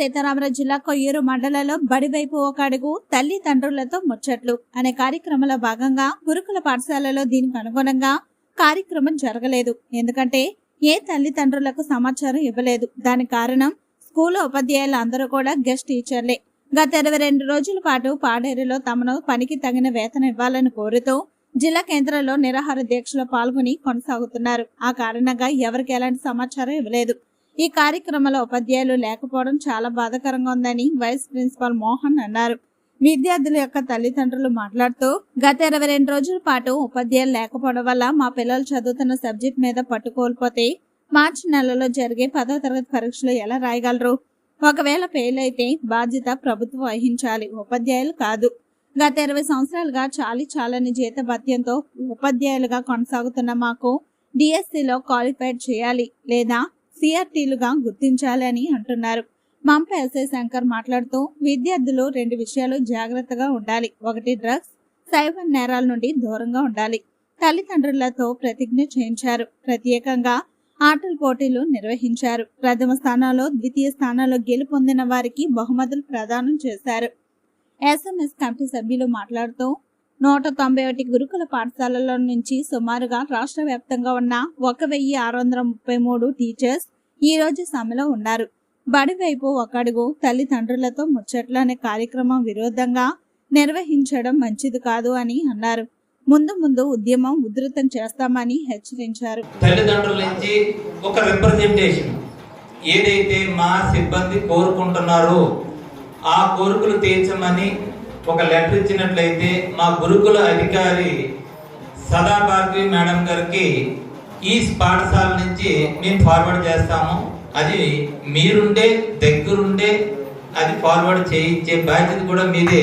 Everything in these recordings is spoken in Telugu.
సీతారామరాజు జిల్లా కొయ్యూరు మండలంలో బడివైపు ఒక అడుగు తల్లిదండ్రులతో ముచ్చట్లు అనే కార్యక్రమంలో భాగంగా గురుకుల పాఠశాలలో దీనికి అనుగుణంగా కార్యక్రమం జరగలేదు. ఎందుకంటే ఏ తల్లిదండ్రులకు సమాచారం ఇవ్వలేదు. దాని కారణం స్కూల్ ఉపాధ్యాయులు అందరూ కూడా గెస్ట్ టీచర్లే. గత ఇరవై రెండు రోజుల పాటు పాడేరులో తమను పనికి తగిన వేతనం ఇవ్వాలని కోరుతూ జిల్లా కేంద్రంలో నిరాహార దీక్షలో పాల్గొని కొనసాగుతున్నారు. ఆ కారణంగా ఎవరికి ఎలాంటి సమాచారం ఇవ్వలేదు. ఈ కార్యక్రమంలో ఉపాధ్యాయులు లేకపోవడం చాలా బాధాకరంగా ఉందని వైస్ ప్రిన్సిపాల్ మోహన్ అన్నారు. విద్యార్థుల యొక్క తల్లిదండ్రులు మాట్లాడుతూ గత ఇరవై రెండు రోజుల పాటు ఉపాధ్యాయులు లేకపోవడం వల్ల మా పిల్లలు చదువుతున్న సబ్జెక్ట్ మీద పట్టు కోల్పోతే మార్చి నెలలో జరిగే పదో తరగతి పరీక్షలు ఎలా రాయగలరు? ఒకవేళ ఫెయిల్ అయితే బాధ్యత ప్రభుత్వం వహించాలి. ఉపాధ్యాయులు కాదు. గత ఇరవై సంవత్సరాలుగా చాలి చాలని జీతభత్యంతో ఉపాధ్యాయులుగా కొనసాగుతున్న మాకు డిఎస్సిలో క్వాలిఫైడ్ చేయాలి లేదా సిఆర్టీలుగా గుర్తించాలని అంటున్నారు. మంప ఎస్ఐ శంకర్ మాట్లాడుతూ విద్యార్థులు రెండు విషయాలు జాగ్రత్తగా ఉండాలి. ఒకటి డ్రగ్స్ సైబర్ నేరాల నుండి దూరంగా ఉండాలి. తల్లిదండ్రులతో ప్రతిజ్ఞ చేయించారు. ప్రత్యేకంగా ఆటల పోటీలు నిర్వహించారు. ప్రథమ స్థానంలో ద్వితీయ స్థానంలో గెలుపొందిన వారికి బహుమతులు ప్రదానం చేశారు. ఎస్ఎంఎస్ కమిటీ సభ్యులు మాట్లాడుతూ నూట తొంభై ఒకటి గురుకుల పాఠశాలల నుంచి సుమారుగా రాష్ట్ర వ్యాప్తంగా ఉన్న ఒక వెయ్యి ఆరు వందల ముప్పై మూడు టీచర్స్ ఈ రోజు సమ్మెలో ఉన్నారు. బడివైపు ఒకడుగు తల్లిదండ్రులతో ముచ్చట్లు అనే కార్యక్రమం విరోధంగా నిర్వహించడం మంచిది కాదు అని అన్నారు. ముందు ముందు ఉద్యమం ఉధృతం చేస్తామని హెచ్చరించారు. తల్లిదండ్రుల నుంచి ఒక రిప్రజెంటేషన్ ఏదైతే మా సిబ్బంది కోరుకుంటున్నారో ఆ కోరికలు తీర్చమని ఒక లెటర్ ఇచ్చినట్లయితే మా గురుకుల అధికారి సదాభాగ్వి మేడం గారికి ఈ పాఠశాల నుంచి మేము ఫార్వర్డ్ చేస్తాము. అది మీరుండే దగ్గరుండే అది ఫార్వర్డ్ చేయించే బాధ్యత కూడా మీదే.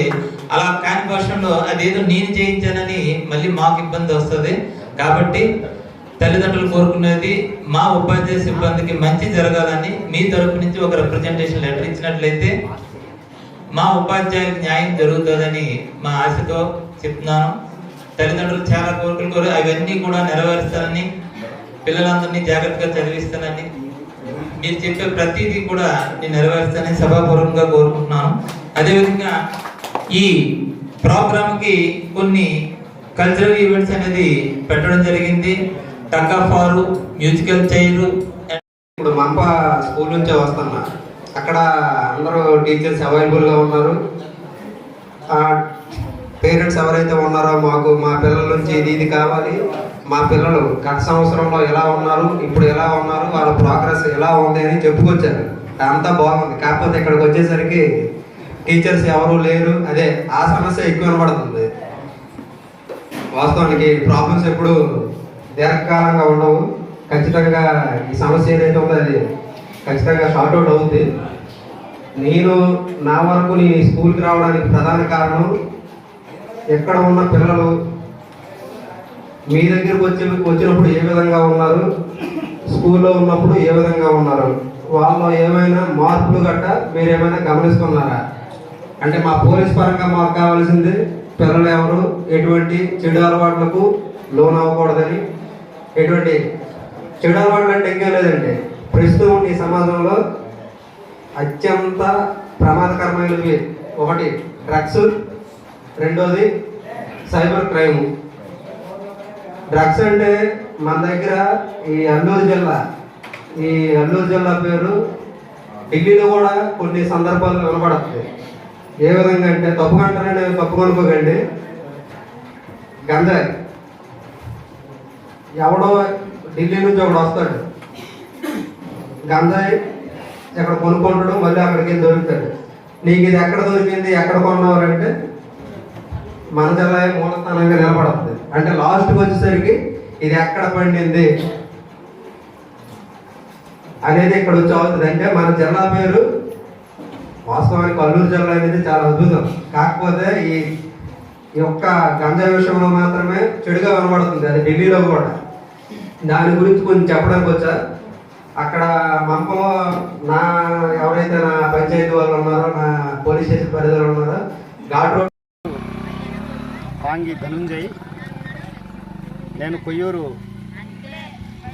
అలా కాని పక్షంలో అదేదో నేను చేయించానని మళ్ళీ మాకు ఇబ్బంది వస్తుంది. కాబట్టి తల్లిదండ్రులు కోరుకునేది మా ఉపాధ్యాయ సిబ్బందికి మంచి జరగాలని మీ తరపు నుంచి ఒక రిప్రజెంటేషన్ లెటర్ ఇచ్చినట్లయితే మా ఉపాధ్యాయులకు న్యాయం జరుగుతుందని మా ఆశతో చెప్తున్నాను. తల్లిదండ్రులు చాలా కోరికలు కోరు అవన్నీ కూడా నెరవేరుస్తానని పిల్లలందరినీ జాగ్రత్తగా చదివిస్తానని మీరు చెప్పే ప్రతిదీ కూడా నేను నెరవేరుస్తానని సభాపూర్వకంగా కోరుకుంటున్నాను. అదేవిధంగా ఈ ప్రోగ్రామ్కి కొన్ని కల్చరల్ ఈవెంట్స్ అనేది పెట్టడం జరిగింది. టక్ ఆఫ్ వారు మ్యూజికల్ చైర్ ఇప్పుడు మంప స్కూల్ నుంచే వస్తున్నా. అక్కడ అందరూ టీచర్స్ అవైలబుల్గా ఉన్నారు. పేరెంట్స్ ఎవరైతే ఉన్నారో మాకు మా పిల్లల నుంచి ఇది ఇది కావాలి. మా పిల్లలు గత సంవత్సరంలో ఎలా ఉన్నారు ఇప్పుడు ఎలా ఉన్నారు వాళ్ళ ప్రోగ్రెస్ ఎలా ఉంది అని చెప్పుకొచ్చారు. అంతా బాగుంది. కాకపోతే ఇక్కడికి వచ్చేసరికి టీచర్స్ ఎవరు లేరు. అదే ఆ సమస్య ఎక్కువ కనబడుతుంది వాస్తవానికి ప్రాబ్లమ్స్ ఎప్పుడు దీర్ఘకాలంగా ఉండవు. ఖచ్చితంగా ఈ సమస్య ఏదైతే ఉందో అది ఖచ్చితంగా షార్ట్అవుట్ అవుట్ అవుతుంది నేను నా వరకు నేను స్కూల్కి రావడానికి ప్రధాన కారణం ఎక్కడ ఉన్న పిల్లలు మీ దగ్గరికి వచ్చి వచ్చినప్పుడు ఏ విధంగా ఉన్నారు స్కూల్లో ఉన్నప్పుడు ఏ విధంగా ఉన్నారు వాళ్ళలో ఏమైనా మార్పులు గట్ట మీరు ఏమైనా గమనిస్తున్నారా? అంటే మా పోలీస్ పరంగా మాకు కావాల్సింది పిల్లలు ఎవరు ఎటువంటి చెడు అలవాట్లకు లోన్ అవ్వకూడదని ఎటువంటి చెడు అలవాట్లు అంటే ఇంకా లేదండి. ప్రస్తుతం ఈ సమాజంలో అత్యంత ప్రమాదకరమైనవి ఒకటి డ్రగ్స్. రెండోది సైబర్ క్రైమ్. డ్రగ్స్ అంటే మన దగ్గర ఈ అల్లూరు జిల్లా. ఈ అల్లూరు జిల్లా పేరు ఢిల్లీలో కూడా కొన్ని సందర్భాలు వినపడుతుంది ఏ విధంగా అంటే తప్పుకుంటారని తప్పుకొనుకోకండి గంజాయి ఎవడో ఢిల్లీ నుంచి ఒకడు వస్తాడు. గంజాయి ఎక్కడ కొనుక్కుంటాడు మళ్ళీ అక్కడికి వెళ్ళి దొరుకుతాడు? నీకు ఇది ఎక్కడ దొరికింది? ఎక్కడ కొన్నావు అంటే మన జిల్లా మూలస్థానంగా నిలబడుతుంది. అంటే లాస్ట్కి వచ్చేసరికి ఇది ఎక్కడ పండింది? అనేది ఇక్కడ వచ్చి అవుతుంది అంటే మన జిల్లా పేరు వాస్తవానికి అల్లూరు జిల్లా అనేది చాలా అద్భుతం. కాకపోతే ఈ ఈ యొక్క గంజా విషయంలో మాత్రమే చెడుగా కనబడుతుంది. అది ఢిల్లీలో కూడా. దాని గురించి కొంచెం చెప్పడానికి వచ్చా? అక్కడ మంపలో నా ఎవరైతే నా పంచాయతీ వాళ్ళు ఉన్నారో నా పోలీస్ స్టేషన్ పరిధిలో ఉన్నారో ఘాట్ రోడ్ పాంగి ధనుంజయ్. నేను కొయ్యూరు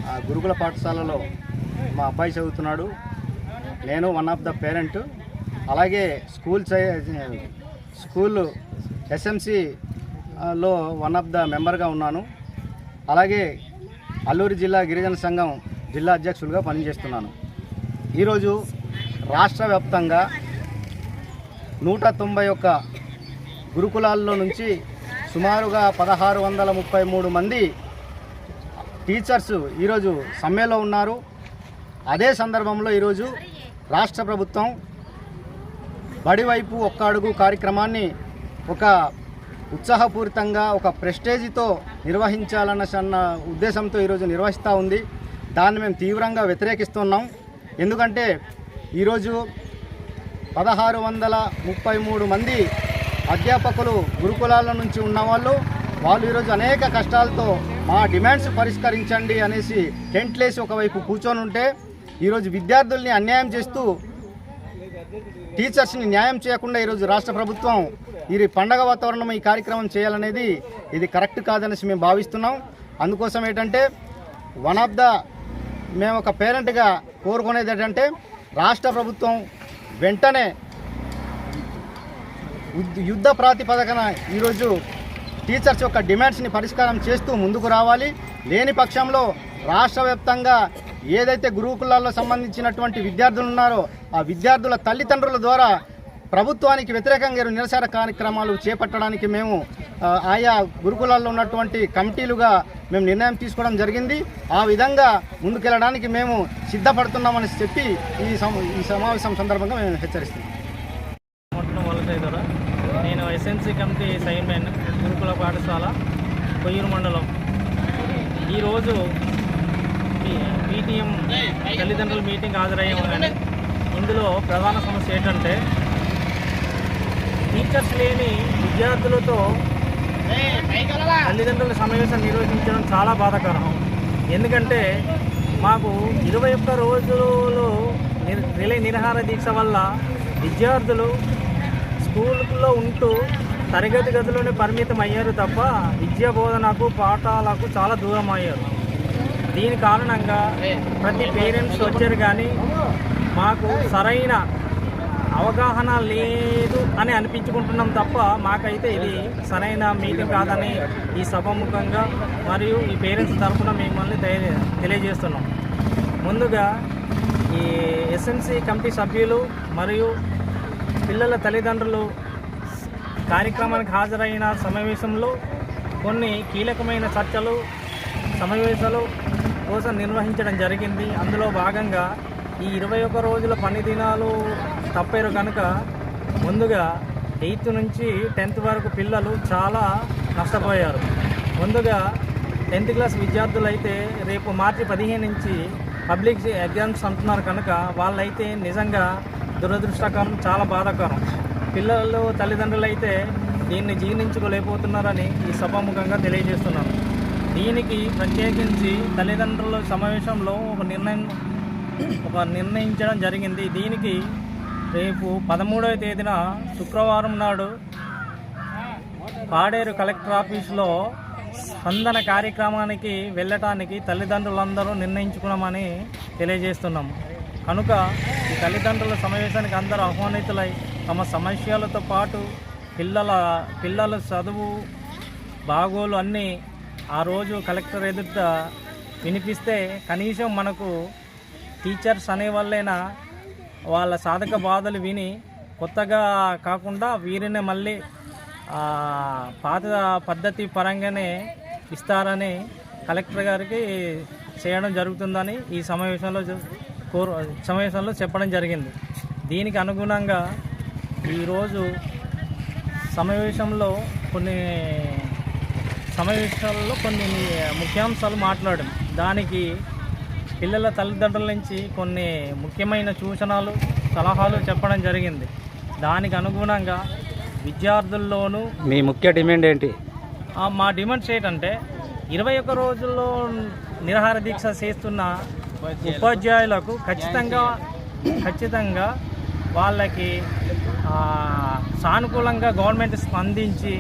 ఆ, గురుకుల పాఠశాలలో మా అబ్బాయి చదువుతున్నాడు. నేను వన్ ఆఫ్ ద పేరెంట్ అలాగే స్కూల్ స్కూల్ ఎస్ఎంసిలో వన్ ఆఫ్ ద మెంబర్గా ఉన్నాను. అలాగే అల్లూరు జిల్లా గిరిజన సంఘం జిల్లా అధ్యక్షులుగా పనిచేస్తున్నాను. ఈరోజు రాష్ట్ర వ్యాప్తంగా నూట తొంభై ఒక్క గురుకులాల్లో నుంచి సుమారుగా పదహారు వందల ముప్పై మూడు మంది టీచర్స్ ఈరోజు సమ్మెలో ఉన్నారు. అదే సందర్భంలో ఈరోజు రాష్ట్ర ప్రభుత్వం బడివైపు ఒక్క అడుగు కార్యక్రమాన్ని ఒక ఉత్సాహపూరితంగా ఒక ప్రెస్టేజ్తో నిర్వహించాలన్న సన్న ఉద్దేశంతో ఈరోజు నిర్వహిస్తూ ఉంది. దాన్ని మేము తీవ్రంగా వ్యతిరేకిస్తున్నాం. ఎందుకంటే ఈరోజు పదహారు వందల ముప్పై మూడు మంది అధ్యాపకులు గురుకులాల నుంచి ఉన్నవాళ్ళు వాళ్ళు ఈరోజు అనేక కష్టాలతో మా డిమాండ్స్ పరిష్కరించండి అనేసి టెంట్లేసి ఒకవైపు కూర్చొని ఉంటే ఈరోజు విద్యార్థుల్ని అన్యాయం చేస్తూ టీచర్స్ని న్యాయం చేయకుండా ఈరోజు రాష్ట్ర ప్రభుత్వం ఈ పండగ వాతావరణం ఈ కార్యక్రమం చేయాలనేది ఇది కరెక్ట్ కాదనేసి మేము భావిస్తున్నాం. అందుకోసం ఏంటంటే వన్ ఆఫ్ ద మేము ఒక పేరెంట్గా కోరుకునేది ఏంటంటే రాష్ట్ర ప్రభుత్వం వెంటనే యుద్ధ ప్రాతిపదికన ఈరోజు టీచర్స్ యొక్క డిమాండ్స్ని పరిష్కారం చేస్తూ ముందుకు రావాలి. లేని పక్షంలో రాష్ట్ర వ్యాప్తంగా ఏదైతే గురుకులాల్లో సంబంధించినటువంటి విద్యార్థులు ఉన్నారో ఆ విద్యార్థుల తల్లిదండ్రుల ద్వారా ప్రభుత్వానికి వ్యతిరేకంగా నిరసన కార్యక్రమాలు చేపట్టడానికి మేము ఆయా గురుకులాల్లో ఉన్నటువంటి కమిటీలుగా మేము నిర్ణయం తీసుకోవడం జరిగింది. ఆ విధంగా ముందుకెళ్ళడానికి మేము సిద్ధపడుతున్నామని చెప్పి ఈ ఈ సమావేశం సందర్భంగా మేము హెచ్చరిస్తున్నాం. నేను ఎస్ఎన్సీ కమిటీ చైర్మన్ గురుకుల పాఠశాల కొయ్యూరు మండలం. ఈరోజు పీటీఎం తల్లిదండ్రుల మీటింగ్ హాజరయ్యాము కానీ ఇందులో ప్రధాన సమస్య ఏంటంటే టీచర్స్ లేని విద్యార్థులతో తల్లిదండ్రుల సమావేశం నిర్వహించడం చాలా బాధాకరం. ఎందుకంటే మాకు ఇరవై ఒక్క రోజులు నిర్- రిలే నిరహార దీక్ష వల్ల విద్యార్థులు స్కూల్లో ఉంటూ తరగతి గదిలోనే పరిమితం అయ్యారు తప్ప విద్యా బోధనకు పాఠాలకు చాలా దూరం అయ్యారు. దీని కారణంగా ప్రతి పేరెంట్స్ వచ్చారు కానీ మాకు సరైన అవగాహన లేదు అని అనిపించుకుంటున్నాం తప్ప మాకైతే ఇది సరైన మీటింగ్ కాదని ఈ సభాముఖంగా మరియు ఈ పేరెంట్స్ తరఫున మిమ్మల్ని తెలియజేస్తున్నాం. ముందుగా ఈ ఎస్ఎంసీ కమిటీ సభ్యులు మరియు పిల్లల తల్లిదండ్రులు కార్యక్రమానికి హాజరైన సమావేశంలో కొన్ని కీలకమైన చర్చలు సమావేశాలు కోసం నిర్వహించడం జరిగింది. అందులో భాగంగా ఈ ఇరవై ఒక్క రోజుల పని దినాలు తప్పారు కనుక ముందుగా ఎయిత్ నుంచి టెన్త్ వరకు పిల్లలు చాలా నష్టపోయారు. ముందుగా టెన్త్ క్లాస్ విద్యార్థులు అయితే రేపు మార్చి పదిహేను నుంచి పబ్లిక్ ఎగ్జామ్స్ అంటున్నారు కనుక వాళ్ళైతే నిజంగా దురదృష్టకరం చాలా బాధాకరం. పిల్లలు తల్లిదండ్రులు అయితే దీన్ని జీర్ణించుకోలేకపోతున్నారని ఈ సభాముఖంగా తెలియజేస్తున్నాను దీనికి ప్రత్యేకించి తల్లిదండ్రుల సమావేశంలో ఒక నిర్ణయం ఒక నిర్ణయించడం జరిగింది. దీనికి రేపు పదమూడవ తేదీన శుక్రవారం నాడు పాడేరు కలెక్టర్ ఆఫీసులో స్పందన కార్యక్రమానికి వెళ్ళటానికి తల్లిదండ్రులందరూ నిర్ణయించుకున్నామని తెలియజేస్తున్నాము. కనుక ఈ తల్లిదండ్రుల సమావేశానికి అందరూ ఆహ్వానితులై తమ సమస్యలతో పాటు పిల్లల పిల్లల చదువు బాగోలు అన్నీ ఆ రోజు కలెక్టర్ ఎదుట వినిపిస్తే కనీసం మనకు టీచర్స్ అనేవాళ్ళైనా వాళ్ళ సాధక బాధలు విని కొత్తగా కాకుండా వీరిని మళ్ళీ పాత పద్ధతి పరంగానే ఇస్తారని కలెక్టర్ గారికి చేయడం జరుగుతుందని ఈ సమావేశంలో కోరు సమావేశంలో చెప్పడం జరిగింది. దీనికి అనుగుణంగా ఈరోజు సమావేశంలో కొన్ని సమావేశాల్లో కొన్ని ముఖ్యాంశాలు మాట్లాడడం దానికి పిల్లల తల్లిదండ్రుల నుంచి కొన్ని ముఖ్యమైన సూచనలు సలహాలు చెప్పడం జరిగింది. దానికి అనుగుణంగా విద్యార్థుల్లోనూ మీ ముఖ్య డిమాండ్ ఏంటి? మా డిమాండ్స్ ఏంటంటే ఇరవై ఒక్క రోజుల్లో నిరాహార దీక్ష చేస్తున్న ఉపాధ్యాయులకు ఖచ్చితంగా ఖచ్చితంగా వాళ్ళకి సానుకూలంగా గవర్నమెంట్ స్పందించి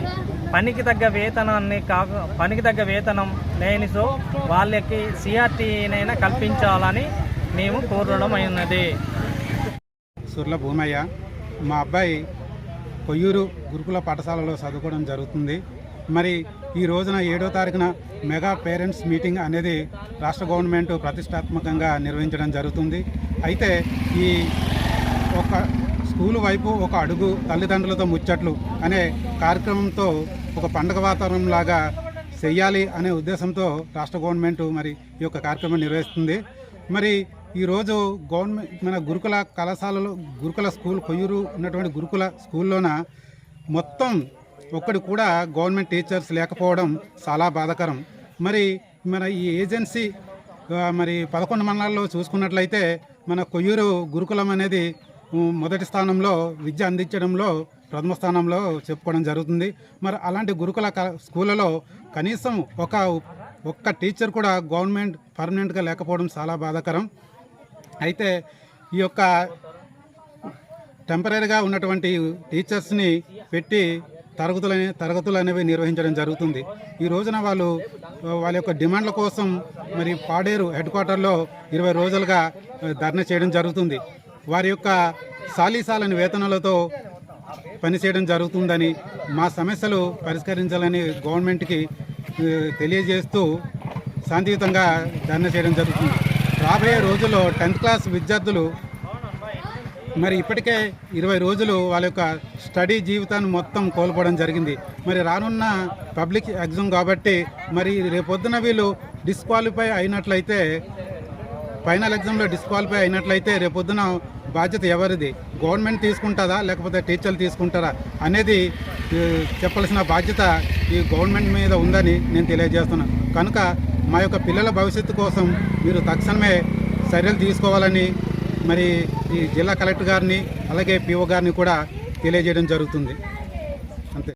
పనికి తగ్గ వేతనాన్ని కాక పనికి తగ్గ వేతనం లేనిసో వాళ్ళకి సిఆర్టీనైనా కల్పించాలని మేము కోరడం అయినది. సుర్ల భూమయ్య మా అబ్బాయి కొయ్యూరు గురుకుల పాఠశాలలో చదువుకోవడం జరుగుతుంది. మరి ఈ రోజున ఏడో తారీఖున మెగా పేరెంట్స్ మీటింగ్ అనేది రాష్ట్ర గవర్నమెంట్ ప్రతిష్టాత్మకంగా నిర్వహించడం జరుగుతుంది. అయితే ఈ ఒక స్కూల్ వైపు ఒక అడుగు తల్లిదండ్రులతో ముచ్చట్లు అనే కార్యక్రమంతో ఒక పండగ వాతావరణం లాగా చెయ్యాలి అనే ఉద్దేశంతో రాష్ట్ర గవర్నమెంట్ మరి ఈ యొక్క కార్యక్రమం నిర్వహిస్తుంది. మరి ఈరోజు గవర్నమెంట్ మన గురుకుల కళాశాలలో గురుకుల స్కూల్ కొయ్యూరు ఉన్నటువంటి గురుకుల స్కూల్లోన మొత్తం ఒక్కడు కూడా గవర్నమెంట్ టీచర్స్ లేకపోవడం చాలా బాధాకరం. మరి మన ఈ ఏజెన్సీ మరి పదకొండు మండలాల్లో చూసుకున్నట్లయితే మన కొయ్యూరు గురుకులం అనేది మొదటి స్థానంలో విద్య అందించడంలో ప్రథమ స్థానంలో చెప్పుకోవడం జరుగుతుంది. మరి అలాంటి గురుకుల క- స్కూళ్ళలో కనీసం ఒక ఒక్క టీచర్ కూడా గవర్నమెంట్ పర్మనెంట్గా లేకపోవడం చాలా బాధాకరం. అయితే ఈ యొక్క టెంపరీగా ఉన్నటువంటి టీచర్స్ని పెట్టి తరగతులు తరగతులు అనేవి నిర్వహించడం జరుగుతుంది. ఈ రోజున వాళ్ళు వాళ్ళ యొక్క డిమాండ్ల కోసం మరి పాడేరు హెడ్ క్వార్టర్లో ఇరవై రోజులుగా ధర్నా చేయడం జరుగుతుంది. వారి యొక్క సాలీసాలని వేతనాలతో పనిచేయడం జరుగుతుందని మా సమస్యలు పరిష్కరించాలని గవర్నమెంట్కి తెలియజేస్తూ శాంతియుతంగా ధర్నా చేయడం జరుగుతుంది. రాబోయే రోజుల్లో టెన్త్ క్లాస్ విద్యార్థులు మరి ఇప్పటికే ఇరవై రోజులు వాళ్ళ యొక్క స్టడీ జీవితాన్ని మొత్తం కోల్పోవడం జరిగింది. మరి రానున్న పబ్లిక్ ఎగ్జామ్ కాబట్టి మరి రేపొద్దున వీళ్ళు డిస్క్వాలిఫై అయినట్లయితే ఫైనల్ ఎగ్జామ్లో డిస్క్వాలిఫై అయినట్లయితే రేపొద్దున బాధ్యత ఎవరిది? గవర్నమెంట్ తీసుకుంటుందా? లేకపోతే టీచర్లు తీసుకుంటారా? అనేది చెప్పాల్సిన బాధ్యత ఈ గవర్నమెంట్ మీద ఉందని నేను తెలియజేస్తున్నాను కనుక మా యొక్క పిల్లల భవిష్యత్తు కోసం మీరు తక్షణమే చర్యలు తీసుకోవాలని మరి ఈ జిల్లా కలెక్టర్ గారిని అలాగే పిఓ గారిని కూడా తెలియజేయడం జరుగుతుంది.